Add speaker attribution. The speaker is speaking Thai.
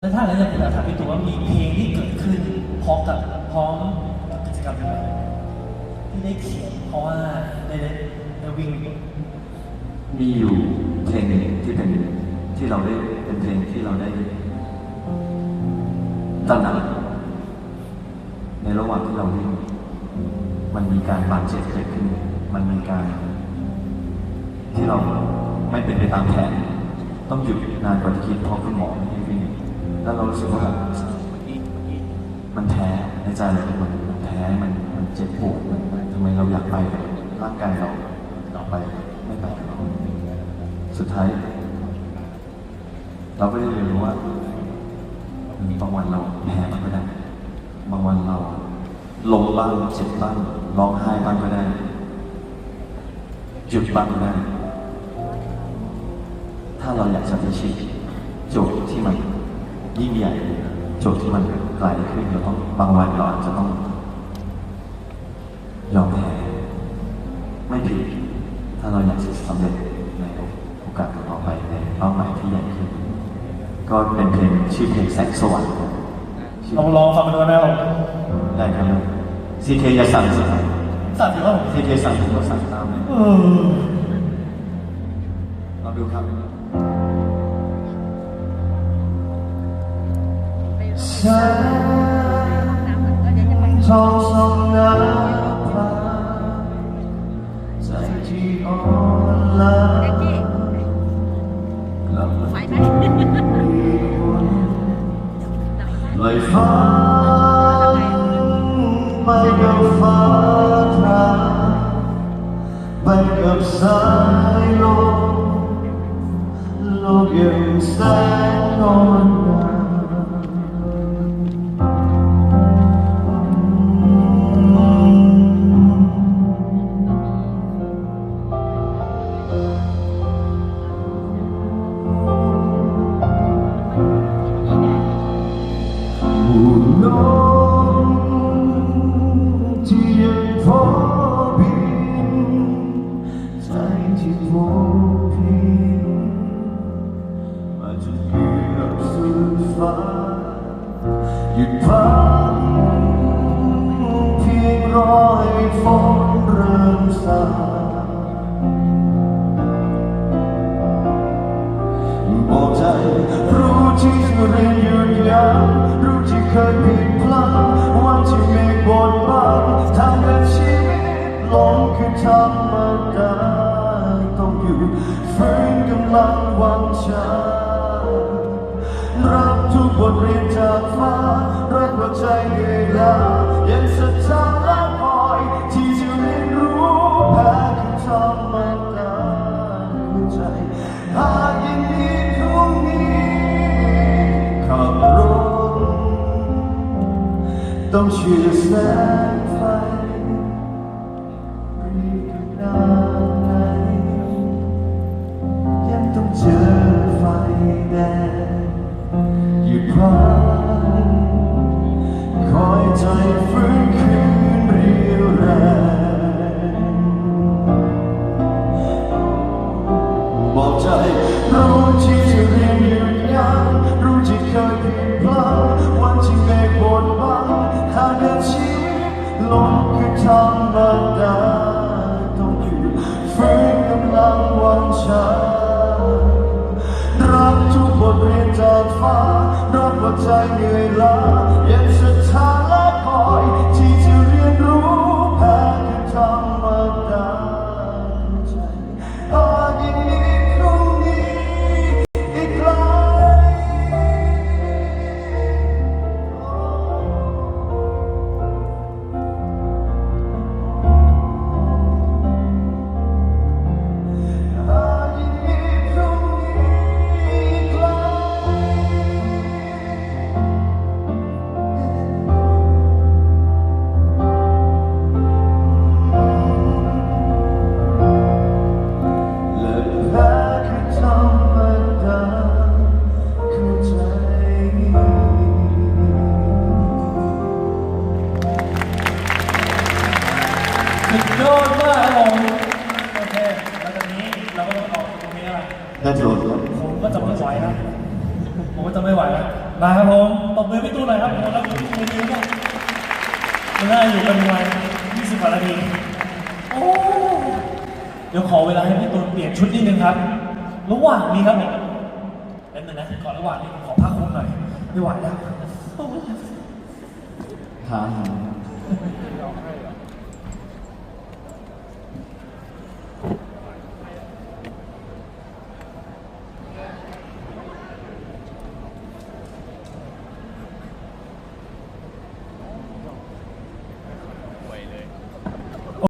Speaker 1: แล้วถ้าแล้วอย่างผมถามพี่ตู่ว่ามีเพลงที่เกิดขึ้นพร้อมกับพร้อมกับกิจกรรมนี้ไหมที่ได้เขียนเพราะว่าได้ได้ได้วิ่ง
Speaker 2: มีอยู่เพลงหนึ่งที่เป็นที่เราได้เป็นเพลงที่เราได้ตระหนักในระหว่างที่เราวิ่งมันมีการบาดเจ็บเกิดขึ้น มันมีการ ที่เราไม่เป็นไปตามแผนต้องหยุดนานกว่าที่คิดเพราะคุณหมอไม่ให้วิ่ง แล้วเรารู้สึกว่ามันแพ้ในใจเรามันมันแพ้มันมันเจ็บปวดมันมันทำไมเราอยากไปแต่ร่างกายเราเราไปไม่ไปกับเราสุดท้าย เราก็ได้เรียนรู้ว่าบางวันเราแพ้มันก็ได้บางวันเราล้มบ้างเจ็บบ้างร้องไห้บ้างก็ได้หยุดบ้างก็ได้ถ้าเราอยากจะพิชิตโจทย์ที่มัน ยิ่งใหญ่โจทย์ที่มันไกลขึ้นเราต้องบางวันเราอาจจะต้องยอมแพ้ไม่ผิดถ้าเราอยากจะสำเร็จในโอกาสต่อไปในเป้าหมายที่ใหญ่ขึ้น ก็เป็นเพลงชื่อเพลงแสงสว่างชื่อ
Speaker 1: ลองลองฟังมาดูนะผม
Speaker 2: ได้ครับซีเคอย่าสั่งสิครับ
Speaker 1: สั่นสิว่าผม
Speaker 2: ซีเคสั่งผมก็สั่งตามเลย
Speaker 1: เออ
Speaker 2: ลองดูครับ
Speaker 3: สองน้ำพาใจที่อ่อนล้ากลับมาลอ ฟ้าหยุดพักเพียงรอให้ฝนเริ่มซาบอกใจรู้ที่จะเรียนหยุดยั้งรู้ที่เคยผิดพลาดวันที่เมฆบดบังทางเดินชีวิตลงคือธรรมดาต้องอยู่ฝืนกำลังวังชา ใจเหนื่อยล้ายังศรัทธาและคอยที่จะเรียนรู้แพ้คือธรรมดาหัวใจหากยังมีพรุ่งนี้ขับรถต้องเชื่อแสง รู้ที่จะเรียนหยุดยั้งรู้ที่เคยผิดพลาด That's ผมก็จะไม่ไหวนะผมก็จะไม่ไหวแล้
Speaker 2: ว
Speaker 1: มาครับผมตบมือพี่ตู้หน่อยครับผมแล้วพี่ตู้นี้เนี้ยมันน่าอยู่กันประมาณ20กว่านาทีโอ้เดี๋ยวขอเวลาให้พี่ตูนเปลี่ยนชุดนิดนึงครับ ระหว่างนี้ครับผมเล่นหนึ่งนะก่อนระหว่างนี้ผมขอพักคุ้มหน่อยไม่ไหวแล้ว
Speaker 2: หาหา